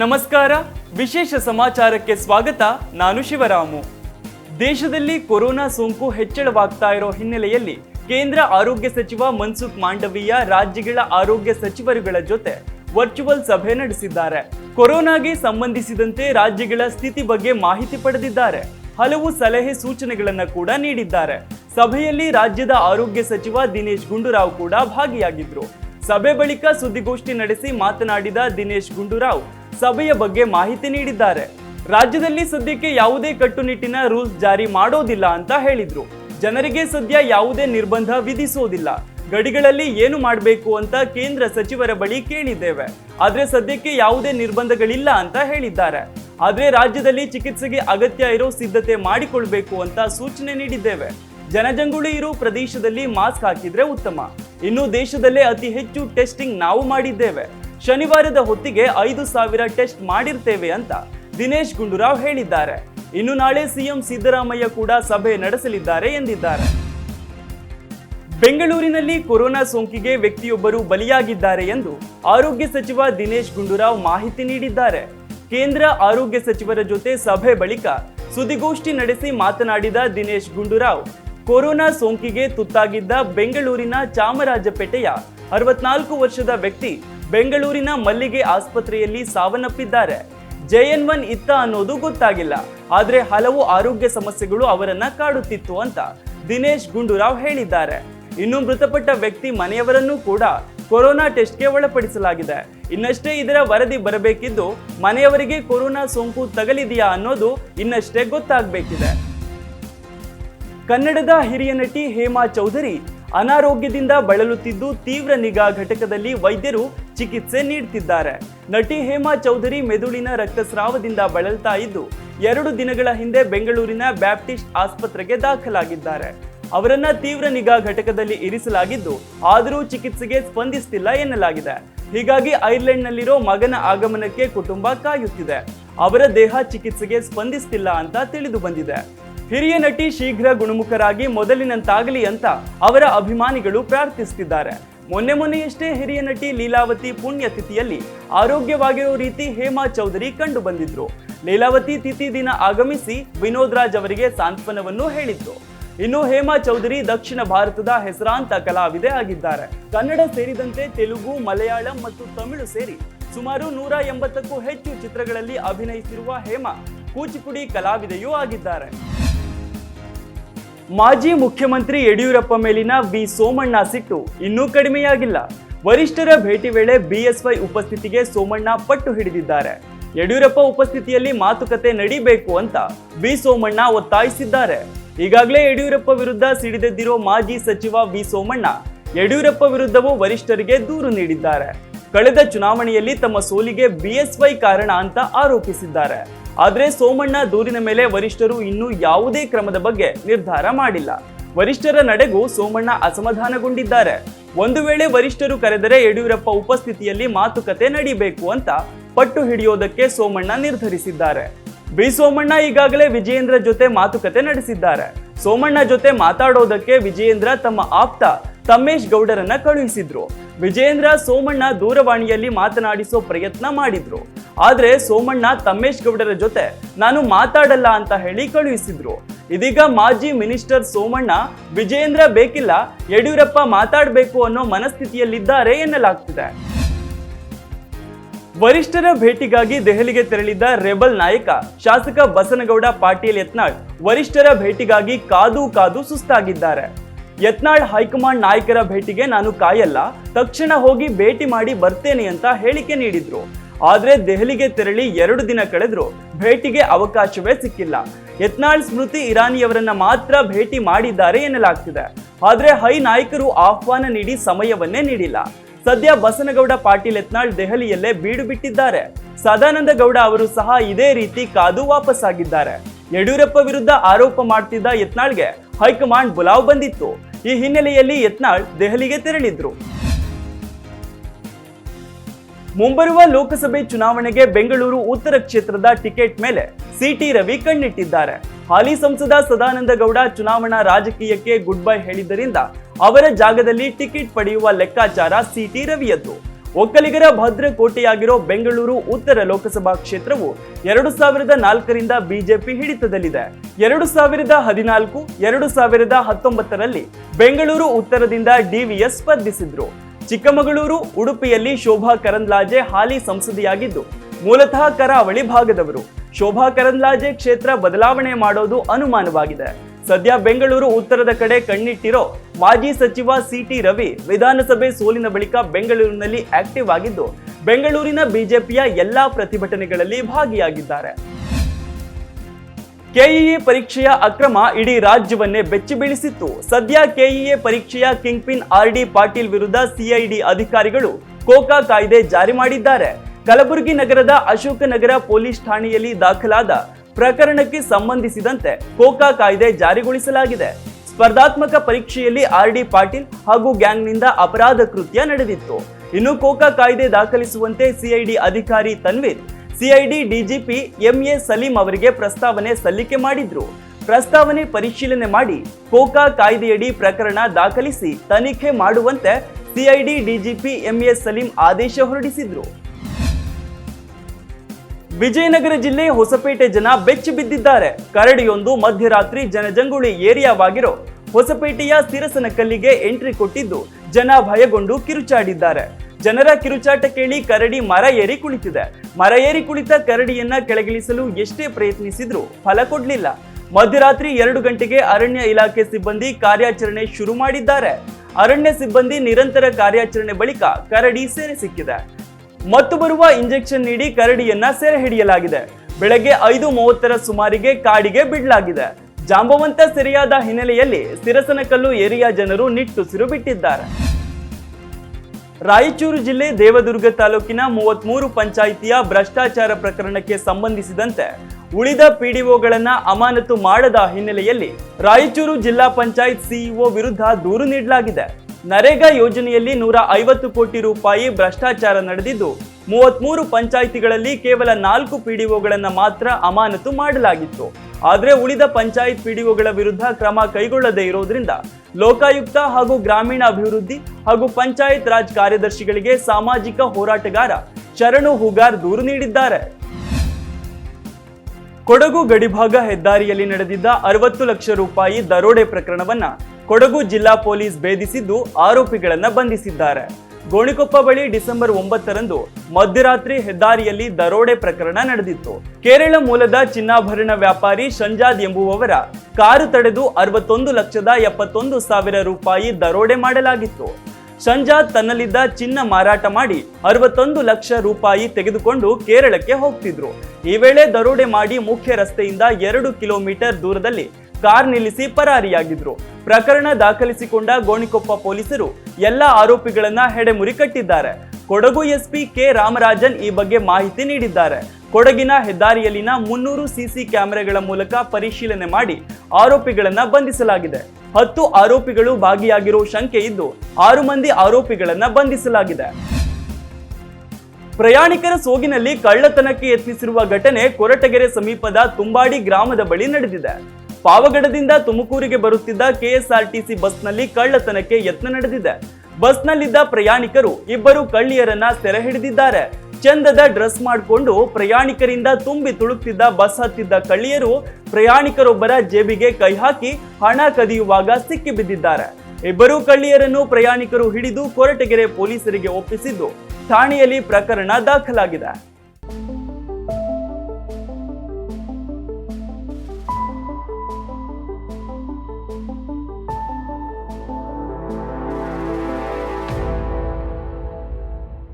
ನಮಸ್ಕಾರ. ವಿಶೇಷ ಸಮಾಚಾರಕ್ಕೆ ಸ್ವಾಗತ. ನಾನು ಶಿವರಾಮು. ದೇಶದಲ್ಲಿ ಕೊರೋನಾ ಸೋಂಕು ಹೆಚ್ಚಳವಾಗ್ತಾ ಇರೋ ಹಿನ್ನೆಲೆಯಲ್ಲಿ ಕೇಂದ್ರ ಆರೋಗ್ಯ ಸಚಿವ ಮನ್ಸುಖ್ ಮಾಂಡವೀಯ ರಾಜ್ಯಗಳ ಆರೋಗ್ಯ ಸಚಿವರುಗಳ ಜೊತೆ ವರ್ಚುವಲ್ ಸಭೆ ನಡೆಸಿದ್ದಾರೆ. ಕೊರೋನಾಗೆ ಸಂಬಂಧಿಸಿದಂತೆ ರಾಜ್ಯಗಳ ಸ್ಥಿತಿ ಬಗ್ಗೆ ಮಾಹಿತಿ ಪಡೆದಿದ್ದಾರೆ. ಹಲವು ಸಲಹೆ ಸೂಚನೆಗಳನ್ನು ಕೂಡ ನೀಡಿದ್ದಾರೆ. ಸಭೆಯಲ್ಲಿ ರಾಜ್ಯದ ಆರೋಗ್ಯ ಸಚಿವ ದಿನೇಶ್ ಗುಂಡೂರಾವ್ ಕೂಡ ಭಾಗಿಯಾಗಿದ್ರು. ಸಭೆ ಬಳಿಕ ಸುದ್ದಿಗೋಷ್ಠಿ ನಡೆಸಿ ಮಾತನಾಡಿದ ದಿನೇಶ್ ಗುಂಡೂರಾವ್ ಸಭೆಯ ಬಗ್ಗೆ ಮಾಹಿತಿ ನೀಡಿದ್ದಾರೆ. ರಾಜ್ಯದಲ್ಲಿ ಸದ್ಯಕ್ಕೆ ಯಾವುದೇ ಕಟ್ಟುನಿಟ್ಟಿನ ರೂಲ್ಸ್ ಜಾರಿ ಮಾಡೋದಿಲ್ಲ ಅಂತ ಹೇಳಿದ್ರು. ಜನರಿಗೆ ಸದ್ಯ ಯಾವುದೇ ನಿರ್ಬಂಧ ವಿಧಿಸೋದಿಲ್ಲ. ಗಡಿಗಳಲ್ಲಿ ಏನು ಮಾಡಬೇಕು ಅಂತ ಕೇಂದ್ರ ಸಚಿವರ ಬಳಿ ಕೇಳಿದ್ದೇವೆ. ಆದರೆ ಸದ್ಯಕ್ಕೆ ಯಾವುದೇ ನಿರ್ಬಂಧಗಳಿಲ್ಲ ಅಂತ ಹೇಳಿದ್ದಾರೆ. ಆದರೆ ರಾಜ್ಯದಲ್ಲಿ ಚಿಕಿತ್ಸೆಗೆ ಅಗತ್ಯ ಇರೋ ಸಿದ್ಧತೆ ಮಾಡಿಕೊಳ್ಬೇಕು ಅಂತ ಸೂಚನೆ ನೀಡಿದ್ದೇವೆ. ಜನಜಂಗುಳಿ ಇರೋ ಪ್ರದೇಶದಲ್ಲಿ ಮಾಸ್ಕ್ ಹಾಕಿದ್ರೆ ಉತ್ತಮ. ಇನ್ನು ದೇಶದಲ್ಲೇ ಅತಿ ಹೆಚ್ಚು ಟೆಸ್ಟಿಂಗ್ ನಾವು ಮಾಡಿದ್ದೇವೆ. ಶನಿವಾರದ ಹೊತ್ತಿಗೆ ಐದು ಸಾವಿರ ಟೆಸ್ಟ್ ಮಾಡಿರ್ತೇವೆ ಅಂತ ದಿನೇಶ್ ಗುಂಡೂರಾವ್ ಹೇಳಿದ್ದಾರೆ. ಇನ್ನು ನಾಳೆ ಸಿಎಂ ಸಿದ್ದರಾಮಯ್ಯ ಕೂಡ ಸಭೆ ನಡೆಸಲಿದ್ದಾರೆ ಎಂದಿದ್ದಾರೆ. ಬೆಂಗಳೂರಿನಲ್ಲಿ ಕೊರೋನಾ ಸೋಂಕಿಗೆ ವ್ಯಕ್ತಿಯೊಬ್ಬರು ಬಲಿಯಾಗಿದ್ದಾರೆ ಎಂದು ಆರೋಗ್ಯ ಸಚಿವ ದಿನೇಶ್ ಗುಂಡೂರಾವ್ ಮಾಹಿತಿ ನೀಡಿದ್ದಾರೆ. ಕೇಂದ್ರ ಆರೋಗ್ಯ ಸಚಿವರ ಜೊತೆ ಸಭೆ ಬಳಿಕ ಸುದ್ದಿಗೋಷ್ಠಿ ನಡೆಸಿ ಮಾತನಾಡಿದ ದಿನೇಶ್ ಗುಂಡೂರಾವ್, ಕೊರೋನಾ ಸೋಂಕಿಗೆ ತುತ್ತಾಗಿದ್ದ ಬೆಂಗಳೂರಿನ ಚಾಮರಾಜಪೇಟೆಯ ಅರವತ್ನಾಲ್ಕು ವರ್ಷದ ವ್ಯಕ್ತಿ ಬೆಂಗಳೂರಿನ ಮಲ್ಲಿಗೆ ಆಸ್ಪತ್ರೆಯಲ್ಲಿ ಸಾವನ್ನಪ್ಪಿದ್ದಾರೆ. ಜೆಎನ್ ಒನ್ ಇತ್ತ ಅನ್ನೋದು ಗೊತ್ತಾಗಿಲ್ಲ. ಆದರೆ ಹಲವು ಆರೋಗ್ಯ ಸಮಸ್ಯೆಗಳು ಅವರನ್ನ ಕಾಡುತ್ತಿತ್ತು ಅಂತ ದಿನೇಶ್ ಗುಂಡೂರಾವ್ ಹೇಳಿದ್ದಾರೆ. ಇನ್ನು ಮೃತಪಟ್ಟ ವ್ಯಕ್ತಿ ಮನೆಯವರನ್ನು ಕೂಡ ಕೊರೋನಾ ಟೆಸ್ಟ್ಗೆ ಒಳಪಡಿಸಲಾಗಿದೆ. ಇನ್ನಷ್ಟೇ ಇದರ ವರದಿ ಬರಬೇಕಿದ್ದು ಮನೆಯವರಿಗೆ ಕೊರೋನಾ ಸೋಂಕು ತಗಲಿದೆಯಾ ಅನ್ನೋದು ಇನ್ನಷ್ಟೇ ಗೊತ್ತಾಗಬೇಕಿದೆ. ಕನ್ನಡದ ಹಿರಿಯ ನಟಿ ಹೇಮಾ ಚೌಧರಿ ಅನಾರೋಗ್ಯದಿಂದ ಬಳಲುತ್ತಿದ್ದು ತೀವ್ರ ನಿಗಾ ಘಟಕದಲ್ಲಿ ವೈದ್ಯರು ಚಿಕಿತ್ಸೆ ನೀಡುತ್ತಿದ್ದಾರೆ ನಟಿ ಹೇಮಾ ಚೌಧರಿ ಮೆದುಳಿನ ರಕ್ತಸ್ರಾವದಿಂದ ಬಳಲ್ತಾ ಇದ್ದು, ಎರಡು ದಿನಗಳ ಹಿಂದೆ ಬೆಂಗಳೂರಿನ ಬ್ಯಾಪ್ಟಿಸ್ಟ್ ಆಸ್ಪತ್ರೆಗೆ ದಾಖಲಾಗಿದ್ದಾರೆ. ಅವರನ್ನ ತೀವ್ರ ನಿಗಾ ಘಟಕದಲ್ಲಿ ಇರಿಸಲಾಗಿದ್ದು, ಆದರೂ ಚಿಕಿತ್ಸೆಗೆ ಸ್ಪಂದಿಸ್ತಿಲ್ಲ ಎನ್ನಲಾಗಿದೆ. ಹೀಗಾಗಿ ಐರ್ಲೆಂಡ್ನಲ್ಲಿರೋ ಮಗನ ಆಗಮನಕ್ಕೆ ಕುಟುಂಬ ಕಾಯುತ್ತಿದೆ. ಅವರ ದೇಹ ಚಿಕಿತ್ಸೆಗೆ ಸ್ಪಂದಿಸ್ತಿಲ್ಲ ಅಂತ ತಿಳಿದು ಬಂದಿದೆ. ಹಿರಿಯ ನಟಿ ಶೀಘ್ರ ಗುಣಮುಖರಾಗಿ ಮೊದಲಿನಂತಾಗಲಿ ಅಂತ ಅವರ ಅಭಿಮಾನಿಗಳು ಪ್ರಾರ್ಥಿಸುತ್ತಿದ್ದಾರೆ ಮೊನ್ನೆ ಮೊನ್ನೆಯಷ್ಟೇ ಹಿರಿಯ ನಟಿ ಲೀಲಾವತಿ ಪುಣ್ಯತಿಥಿಯಲ್ಲಿ ಆರೋಗ್ಯವಾಗಿರೋ ರೀತಿ ಹೇಮಾ ಚೌಧರಿ ಕಂಡು ಬಂದಿದ್ರು. ಲೀಲಾವತಿ ತಿಥಿ ದಿನ ಆಗಮಿಸಿ ವಿನೋದ್ ರಾಜ್ ಅವರಿಗೆ ಸಾಂತ್ವನವನ್ನು ಹೇಳಿದ್ರು. ಇನ್ನು ಹೇಮಾ ಚೌಧರಿ ದಕ್ಷಿಣ ಭಾರತದ ಹೆಸರಾಂತ ಕಲಾವಿದೆ ಆಗಿದ್ದಾರೆ. ಕನ್ನಡ ಸೇರಿದಂತೆ ತೆಲುಗು, ಮಲಯಾಳಂ ಮತ್ತು ತಮಿಳು ಸೇರಿ ಸುಮಾರು ನೂರ ಎಂಬತ್ತಕ್ಕೂ ಹೆಚ್ಚು ಚಿತ್ರಗಳಲ್ಲಿ ಅಭಿನಯಿಸಿರುವ ಹೇಮಾ ಕೂಚಿಪುಡಿ ಕಲಾವಿದೆಯೂ ಆಗಿದ್ದಾರೆ. ಮಾಜಿ ಮುಖ್ಯಮಂತ್ರಿ ಯಡಿಯೂರಪ್ಪ ಮೇಲಿನ ವಿ ಸೋಮಣ್ಣ ಸಿಟ್ಟು ಇನ್ನೂ ಕಡಿಮೆಯಾಗಿಲ್ಲ. ವರಿಷ್ಠರ ಭೇಟಿ ವೇಳೆ ಬಿಎಸ್ವೈ ಉಪಸ್ಥಿತಿಗೆ ಸೋಮಣ್ಣ ಪಟ್ಟು ಹಿಡಿದಿದ್ದಾರೆ. ಯಡಿಯೂರಪ್ಪ ಉಪಸ್ಥಿತಿಯಲ್ಲಿ ಮಾತುಕತೆ ನಡೀಬೇಕು ಅಂತ ಬಿ ಸೋಮಣ್ಣ ಒತ್ತಾಯಿಸಿದ್ದಾರೆ. ಈಗಾಗಲೇ ಯಡಿಯೂರಪ್ಪ ವಿರುದ್ಧ ಸಿಡಿದೆದ್ದಿರೋ ಮಾಜಿ ಸಚಿವ ವಿ ಸೋಮಣ್ಣ ಯಡಿಯೂರಪ್ಪ ವಿರುದ್ಧವೂ ವರಿಷ್ಠರಿಗೆ ದೂರು ನೀಡಿದ್ದಾರೆ. ಕಳೆದ ಚುನಾವಣೆಯಲ್ಲಿ ತಮ್ಮ ಸೋಲಿಗೆ ಬಿಎಸ್ವೈ ಕಾರಣ ಅಂತ ಆರೋಪಿಸಿದ್ದಾರೆ. ಆದ್ರೆ ಸೋಮಣ್ಣ ದೂರಿನ ಮೇಲೆ ವರಿಷ್ಠರು ಇನ್ನೂ ಯಾವುದೇ ಕ್ರಮದ ಬಗ್ಗೆ ನಿರ್ಧಾರ ಮಾಡಿಲ್ಲ. ವರಿಷ್ಠರ ನಡೆಗೂ ಸೋಮಣ್ಣ ಅಸಮಾಧಾನಗೊಂಡಿದ್ದಾರೆ. ಒಂದು ವೇಳೆ ವರಿಷ್ಠರು ಕರೆದರೆ ಯಡಿಯೂರಪ್ಪ ಉಪಸ್ಥಿತಿಯಲ್ಲಿ ಮಾತುಕತೆ ನಡೀಬೇಕು ಅಂತ ಪಟ್ಟು ಹಿಡಿಯೋದಕ್ಕೆ ಸೋಮಣ್ಣ ನಿರ್ಧರಿಸಿದ್ದಾರೆ. ಬಿ ಸೋಮಣ್ಣ ಈಗಾಗಲೇ ವಿಜಯೇಂದ್ರ ಜೊತೆ ಮಾತುಕತೆ ನಡೆಸಿದ್ದಾರೆ. ಸೋಮಣ್ಣ ಜೊತೆ ಮಾತಾಡೋದಕ್ಕೆ ವಿಜಯೇಂದ್ರ ತಮ್ಮ ಆಪ್ತ ತಮ್ಮೇಶ್ ಗೌಡರನ್ನ ಕಳುಹಿಸಿದ್ರು. ವಿಜಯೇಂದ್ರ ಸೋಮಣ್ಣ ದೂರವಾಣಿಯಲ್ಲಿ ಮಾತನಾಡಿಸೋ ಪ್ರಯತ್ನ ಮಾಡಿದ್ರು. ಆದ್ರೆ ಸೋಮಣ್ಣ ತಮ್ಮೇಶ್ ಗೌಡರ ಜೊತೆ ನಾನು ಮಾತಾಡಲ್ಲ ಅಂತ ಹೇಳಿ ಕಳುಹಿಸಿದ್ರು. ಇದೀಗ ಮಾಜಿ ಮಿನಿಸ್ಟರ್ ಸೋಮಣ್ಣ, ವಿಜಯೇಂದ್ರ ಬೇಕಿಲ್ಲ, ಯಡಿಯೂರಪ್ಪ ಮಾತಾಡಬೇಕು ಅನ್ನೋ ಮನಸ್ಥಿತಿಯಲ್ಲಿದ್ದಾರೆ ಎನ್ನಲಾಗ್ತಿದೆ. ವರಿಷ್ಠರ ಭೇಟಿಗಾಗಿ ದೆಹಲಿಗೆ ತೆರಳಿದ್ದ ರೆಬಲ್ ನಾಯಕ, ಶಾಸಕ ಬಸನಗೌಡ ಪಾಟೀಲ್ ಯತ್ನಾಳ್ ವರಿಷ್ಠರ ಭೇಟಿಗಾಗಿ ಕಾದು ಕಾದು ಸುಸ್ತಾಗಿದ್ದಾರೆ. ಯತ್ನಾಳ್ ಹೈಕಮಾಂಡ್ ನಾಯಕರ ಭೇಟಿಗೆ ನಾನು ಕಾಯಲ್ಲ, ತಕ್ಷಣ ಹೋಗಿ ಭೇಟಿ ಮಾಡಿ ಬರ್ತೇನೆ ಅಂತ ಹೇಳಿಕೆ ನೀಡಿದ್ರು. ಆದ್ರೆ ದೆಹಲಿಗೆ ತೆರಳಿ ಎರಡು ದಿನ ಕಳೆದರೂ ಭೇಟಿಗೆ ಅವಕಾಶವೇ ಸಿಕ್ಕಿಲ್ಲ. ಯತ್ನಾಳ್ ಸ್ಮೃತಿ ಇರಾನಿಯವರನ್ನ ಮಾತ್ರ ಭೇಟಿ ಮಾಡಿದ್ದಾರೆ ಎನ್ನಲಾಗ್ತಿದೆ. ಆದ್ರೆ ಹೈ ನಾಯಕರು ಆಹ್ವಾನ ನೀಡಿ ಸಮಯವನ್ನೇ ನೀಡಿಲ್ಲ. ಸದ್ಯ ಬಸನಗೌಡ ಪಾಟೀಲ್ ಯತ್ನಾಳ್ ದೆಹಲಿಯಲ್ಲೇ ಬೀಡು ಬಿಟ್ಟಿದ್ದಾರೆ. ಸದಾನಂದ ಗೌಡ ಅವರು ಸಹ ಇದೇ ರೀತಿ ಕಾದು ವಾಪಸ್ಸಾಗಿದ್ದಾರೆ. ಯಡಿಯೂರಪ್ಪ ವಿರುದ್ಧ ಆರೋಪ ಮಾಡ್ತಿದ್ದ ಯತ್ನಾಳ್ಗೆ ಹೈಕಮಾಂಡ್ ಬುಲಾವ್ ಬಂದಿತ್ತು. ಈ ಹಿನ್ನೆಲೆಯಲ್ಲಿ ಯತ್ನಾಳ್ ದೆಹಲಿಗೆ ತೆರಳಿದ್ರು. ಮುಂಬರುವ ಲೋಕಸಭೆ ಚುನಾವಣೆಗೆ ಬೆಂಗಳೂರು ಉತ್ತರ ಕ್ಷೇತ್ರದ ಟಿಕೆಟ್ ಮೇಲೆ ಸಿಟಿ ರವಿ ಕಣ್ಣಿಟ್ಟಿದ್ದಾರೆ. ಹಾಲಿ ಸಂಸದ ಸದಾನಂದ ಗೌಡ ಚುನಾವಣಾ ರಾಜಕೀಯಕ್ಕೆ ಗುಡ್ ಬೈ ಹೇಳಿದ್ದರಿಂದ ಅವರ ಜಾಗದಲ್ಲಿ ಟಿಕೆಟ್ ಪಡೆಯುವ ಲೆಕ್ಕಾಚಾರ ಸಿಟಿ ರವಿಯದ್ದು. ಒಕ್ಕಲಿಗರ ಭದ್ರಕೋಟೆಯಾಗಿರೋ ಬೆಂಗಳೂರು ಉತ್ತರ ಲೋಕಸಭಾ ಕ್ಷೇತ್ರವು ಎರಡು ಸಾವಿರದ ನಾಲ್ಕರಿಂದ ಬಿಜೆಪಿ ಹಿಡಿತದಲ್ಲಿದೆ. ಎರಡು ಸಾವಿರದ ಹದಿನಾಲ್ಕು, ಎರಡು ಸಾವಿರದ ಹತ್ತೊಂಬತ್ತರಲ್ಲಿ ಬೆಂಗಳೂರು ಉತ್ತರದಿಂದ ಡಿವಿಎಸ್ ಸ್ಪರ್ಧಿಸಿದ್ರು. ಚಿಕ್ಕಮಗಳೂರು, ಉಡುಪಿಯಲ್ಲಿ ಶೋಭಾ ಕರಂದ್ಲಾಜೆ ಹಾಲಿ ಸಂಸದಿಯಾಗಿದ್ದು, ಮೂಲತಃ ಕರಾವಳಿ ಭಾಗದವರು. ಶೋಭಾ ಕರಂದ್ಲಾಜೆ ಕ್ಷೇತ್ರ ಬದಲಾವಣೆ ಮಾಡೋದು ಅನುಮಾನವಾಗಿದೆ. ಸದ್ಯ ಬೆಂಗಳೂರು, ಉತ್ತರದ ಕಡೆ ಕಣ್ಣಿಟ್ಟಿರೋ ಮಾಜಿ ಸಚಿವ ಸಿಟಿ ರವಿ ವಿಧಾನಸಭೆ ಸೋಲಿನ ಬಳಿಕ ಬೆಂಗಳೂರಿನಲ್ಲಿ ಆಕ್ಟಿವ್ ಆಗಿದ್ದು, ಬೆಂಗಳೂರಿನ ಬಿಜೆಪಿಯ ಎಲ್ಲಾ ಪ್ರತಿಭಟನೆಗಳಲ್ಲಿ ಭಾಗಿಯಾಗಿದ್ದಾರೆ. ಕೆಇಎ ಪರೀಕ್ಷೆಯ ಅಕ್ರಮ ಇಡೀ ರಾಜ್ಯವನ್ನೇ ಬೆಚ್ಚಿ ಬೀಳಿಸಿತ್ತು ಸದ್ಯ ಕೆಇಎ ಪರೀಕ್ಷೆಯ ಕಿಂಗ್ಪಿನ್ ಆರ್ ಡಿ ಪಾಟೀಲ್ ವಿರುದ್ಧ ಸಿಐಡಿ ಅಧಿಕಾರಿಗಳು ಕೋಕಾ ಕಾಯ್ದೆ ಜಾರಿ ಮಾಡಿದ್ದಾರೆ. ಕಲಬುರಗಿ ನಗರದ ಅಶೋಕನಗರ ಪೊಲೀಸ್ ಠಾಣೆಯಲ್ಲಿ ದಾಖಲಾದ ಪ್ರಕರಣಕ್ಕೆ ಸಂಬಂಧಿಸಿದಂತೆ ಕೋಕಾ ಕಾಯ್ದೆ ಜಾರಿಗೊಳಿಸಲಾಗಿದೆ. ಸ್ಪರ್ಧಾತ್ಮಕ ಪರೀಕ್ಷೆಯಲ್ಲಿ ಆರ್ ಡಿ ಪಾಟೀಲ್ ಹಾಗೂ ಗ್ಯಾಂಗ್ನಿಂದ ಅಪರಾಧ ಕೃತ್ಯ ನಡೆದಿತ್ತು. ಇನ್ನು ಕೋಕಾ ಕಾಯ್ದೆ ದಾಖಲಿಸುವಂತೆ ಸಿಐಡಿ ಅಧಿಕಾರಿ Tanveer CID DGP MA Saleem ಅವರಿಗೆ ಪ್ರಸ್ತಾವನೆ ಸಲ್ಲಿಕೆ ಮಾಡಿದ್ರು. ಪ್ರಸ್ತಾವನೆ ಪರಿಶೀಲನೆ ಮಾಡಿ ಕೋಕಾ ಕಾಯ್ದೆಯಡಿ ಪ್ರಕರಣ ದಾಖಲಿಸಿ ತನಿಖೆ ಮಾಡುವಂತೆ ಸಿಐಡಿ ಡಿಜಿಪಿ ಎಂಎ ಸಲೀಂ ಆದೇಶ ಹೊರಡಿಸಿದ್ರು. ವಿಜಯನಗರ ಜಿಲ್ಲೆ ಹೊಸಪೇಟೆ ಜನ ಬೆಚ್ಚಿ ಬಿದ್ದಿದ್ದಾರೆ. ಕರಡಿಯೊಂದು ಮಧ್ಯರಾತ್ರಿ ಜನಜಂಗುಳಿ ಏರಿಯಾವಾಗಿರೋ ಹೊಸಪೇಟೆಯ ಸಿರಸನ ಕಲ್ಲಿಗೆ ಎಂಟ್ರಿ ಕೊಟ್ಟಿದ್ದು ಜನ ಭಯಗೊಂಡು ಕಿರುಚಾಡಿದ್ದಾರೆ. ಜನರ ಕಿರುಚಾಟ ಕೇಳಿ ಕರಡಿ ಮರ ಏರಿ ಕುಳಿತಿದೆ ಮರ ಏರಿ ಕುಳಿತ ಕರಡಿಯನ್ನ ಕೆಳಗಿಳಿಸಲು ಎಷ್ಟೇ ಪ್ರಯತ್ನಿಸಿದ್ರೂ ಫಲ ಕೊಡ್ಲಿಲ್ಲ. ಮಧ್ಯರಾತ್ರಿ ಎರಡು ಗಂಟೆಗೆ ಅರಣ್ಯ ಇಲಾಖೆ ಸಿಬ್ಬಂದಿ ಕಾರ್ಯಾಚರಣೆ ಶುರು ಮಾಡಿದ್ದಾರೆ. ಅರಣ್ಯ ಸಿಬ್ಬಂದಿ ನಿರಂತರ ಕಾರ್ಯಾಚರಣೆ ಬಳಿಕ ಕರಡಿ ಸೆರೆ ಸಿಕ್ಕಿದೆ. ಮತ್ತು ಬರುವ ಇಂಜೆಕ್ಷನ್ ನೀಡಿ ಕರಡಿಯನ್ನ ಸೆರೆ ಹಿಡಿಯಲಾಗಿದೆ. ಬೆಳಗ್ಗೆ ಐದು ಮೂವತ್ತರ ಸುಮಾರಿಗೆ ಕಾಡಿಗೆ ಬಿಡಲಾಗಿದೆ. ಜಾಂಬವಂತ ಸೆರೆಯಾದ ಹಿನ್ನೆಲೆಯಲ್ಲಿ ಸಿರಸನಕಲ್ಲು ಏರಿಯಾ ಜನರು ನಿಟ್ಟುಸಿರು ಬಿಟ್ಟಿದ್ದಾರೆ. ರಾಯಚೂರು ಜಿಲ್ಲೆ ದೇವದುರ್ಗ ತಾಲೂಕಿನ ಮೂವತ್ಮೂರು ಪಂಚಾಯಿತಿಯ ಭ್ರಷ್ಟಾಚಾರ ಪ್ರಕರಣಕ್ಕೆ ಸಂಬಂಧಿಸಿದಂತೆ ಉಳಿದ ಪಿಡಿಒಗಳನ್ನ ಅಮಾನತು ಮಾಡದ ಹಿನ್ನೆಲೆಯಲ್ಲಿ ರಾಯಚೂರು ಜಿಲ್ಲಾ ಪಂಚಾಯತ್ ಸಿಇಒ ವಿರುದ್ಧ ದೂರು ನೀಡಲಾಗಿದೆ. ನರೇಗಾ ಯೋಜನೆಯಲ್ಲಿ ನೂರ ಐವತ್ತು ಕೋಟಿ ರೂಪಾಯಿ ಭ್ರಷ್ಟಾಚಾರ ನಡೆದಿದ್ದು, ಮೂವತ್ಮೂರು ಪಂಚಾಯಿತಿಗಳಲ್ಲಿ ಕೇವಲ ನಾಲ್ಕು ಪಿಡಿಒಗಳನ್ನ ಮಾತ್ರ ಅಮಾನತು ಮಾಡಲಾಗಿತ್ತು. ಆದರೆ ಉಳಿದ ಪಂಚಾಯತ್ ಪಿಡಿಒಗಳ ವಿರುದ್ಧ ಕ್ರಮ ಕೈಗೊಳ್ಳದೇ ಇರೋದ್ರಿಂದ ಲೋಕಾಯುಕ್ತ ಹಾಗೂ ಗ್ರಾಮೀಣ ಅಭಿವೃದ್ಧಿ ಹಾಗೂ ಪಂಚಾಯತ್ ರಾಜ್ ಕಾರ್ಯದರ್ಶಿಗಳಿಗೆ ಸಾಮಾಜಿಕ ಹೋರಾಟಗಾರ ಶರಣು ಹುಗಾರ್ ದೂರು ನೀಡಿದ್ದಾರೆ. ಕೊಡಗು ಗಡಿಭಾಗ ಹೆದ್ದಾರಿಯಲ್ಲಿ ನಡೆದಿದ್ದ ಅರವತ್ತು ಲಕ್ಷ ರೂಪಾಯಿ ದರೋಡೆ ಪ್ರಕರಣವನ್ನ ಕೊಡಗು ಜಿಲ್ಲಾ ಪೊಲೀಸ್ ಭೇದಿಸಿದ್ದು ಆರೋಪಿಗಳನ್ನ ಬಂಧಿಸಿದ್ದಾರೆ. ಗೋಣಿಕೊಪ್ಪ ಬಳಿ ಡಿಸೆಂಬರ್ ಒಂಬತ್ತರಂದು ಮಧ್ಯರಾತ್ರಿ ಹೆದ್ದಾರಿಯಲ್ಲಿ ದರೋಡೆ ಪ್ರಕರಣ ನಡೆದಿತ್ತು. ಕೇರಳ ಮೂಲದ ಚಿನ್ನಾಭರಣ ವ್ಯಾಪಾರಿ ಶಂಜಾದ್ ಎಂಬುವವರ ಕಾರು ತಡೆದು ಅರವತ್ತೊಂದು ಲಕ್ಷದ ಎಪ್ಪತ್ತೊಂದು ಸಾವಿರ ರೂಪಾಯಿ ದರೋಡೆ ಮಾಡಲಾಗಿತ್ತು. ಸಂಜಾದ್ ತನ್ನಲ್ಲಿದ್ದ ಚಿನ್ನ ಮಾರಾಟ ಮಾಡಿ ಅರವತ್ತೊಂದು ಲಕ್ಷ ರೂಪಾಯಿ ತೆಗೆದುಕೊಂಡು ಕೇರಳಕ್ಕೆ ಹೋಗ್ತಿದ್ರು. ಈ ವೇಳೆ ದರೋಡೆ ಮಾಡಿ ಮುಖ್ಯ ರಸ್ತೆಯಿಂದ ಎರಡು ಕಿಲೋಮೀಟರ್ ದೂರದಲ್ಲಿ ಕಾರ್ ನಿಲ್ಲಿಸಿ ಪರಾರಿಯಾಗಿದ್ರು. ಪ್ರಕರಣ ದಾಖಲಿಸಿಕೊಂಡ ಗೋಣಿಕೊಪ್ಪ ಪೊಲೀಸರು ಎಲ್ಲ ಆರೋಪಿಗಳನ್ನ ಹೆಡೆಮುರಿ ಕಟ್ಟಿದ್ದಾರೆ. ಕೊಡಗು ಎಸ್ಪಿ ಕೆ ರಾಮರಾಜನ್ ಈ ಬಗ್ಗೆ ಮಾಹಿತಿ ನೀಡಿದ್ದಾರೆ. ಕೊಡಗಿನ ಹೆದ್ದಾರಿಯಲ್ಲಿನ ಮುನ್ನೂರು ಸಿಸಿ ಕ್ಯಾಮೆರಾಗಳ ಮೂಲಕ ಪರಿಶೀಲನೆ ಮಾಡಿ ಆರೋಪಿಗಳನ್ನ ಬಂಧಿಸಲಾಗಿದೆ. ಹತ್ತು ಆರೋಪಿಗಳು ಭಾಗಿಯಾಗಿರೋ ಶಂಕೆ ಇದ್ದು ಆರು ಮಂದಿ ಆರೋಪಿಗಳನ್ನ ಬಂಧಿಸಲಾಗಿದೆ. ಪ್ರಯಾಣಿಕರ ಸೋಗಿನಲ್ಲಿ ಕಳ್ಳತನಕ್ಕೆ ಯತ್ನಿಸಿರುವ ಘಟನೆ ಕೊರಟಗೆರೆ ಸಮೀಪದ ತುಂಬಾಡಿ ಗ್ರಾಮದ ಬಳಿ ನಡೆದಿದೆ. ಪಾವಗಡದಿಂದ ತುಮಕೂರಿಗೆ ಬರುತ್ತಿದ್ದ ಕೆಎಸ್ಆರ್ಟಿಸಿ ಬಸ್ನಲ್ಲಿ ಕಳ್ಳತನಕ್ಕೆ ಯತ್ನ ನಡೆದಿದೆ. ಬಸ್ನಲ್ಲಿದ್ದ ಪ್ರಯಾಣಿಕರು ಇಬ್ಬರು ಕಳ್ಳಿಯರನ್ನ ಸೆರೆ ಹಿಡಿದಿದ್ದಾರೆ. ಚಂದದ ಡ್ರೆಸ್ ಮಾಡಿಕೊಂಡು ಪ್ರಯಾಣಿಕರಿಂದ ತುಂಬಿ ತುಳುಕ್ತಿದ್ದ ಬಸ್ ಹತ್ತಿದ್ದ ಕಳ್ಳಿಯರು ಪ್ರಯಾಣಿಕರೊಬ್ಬರ ಜೇಬಿಗೆ ಕೈ ಹಾಕಿ ಹಣ ಕದಿಯುವಾಗ ಸಿಕ್ಕಿ ಬಿದ್ದಿದ್ದಾರೆ ಇಬ್ಬರು ಕಳ್ಳಿಯರನ್ನು ಪ್ರಯಾಣಿಕರು ಹಿಡಿದು ಕೊರಟಗೆರೆ ಪೊಲೀಸರಿಗೆ ಒಪ್ಪಿಸಿದ್ದು, ಠಾಣೆಯಲ್ಲಿ ಪ್ರಕರಣ ದಾಖಲಾಗಿದೆ.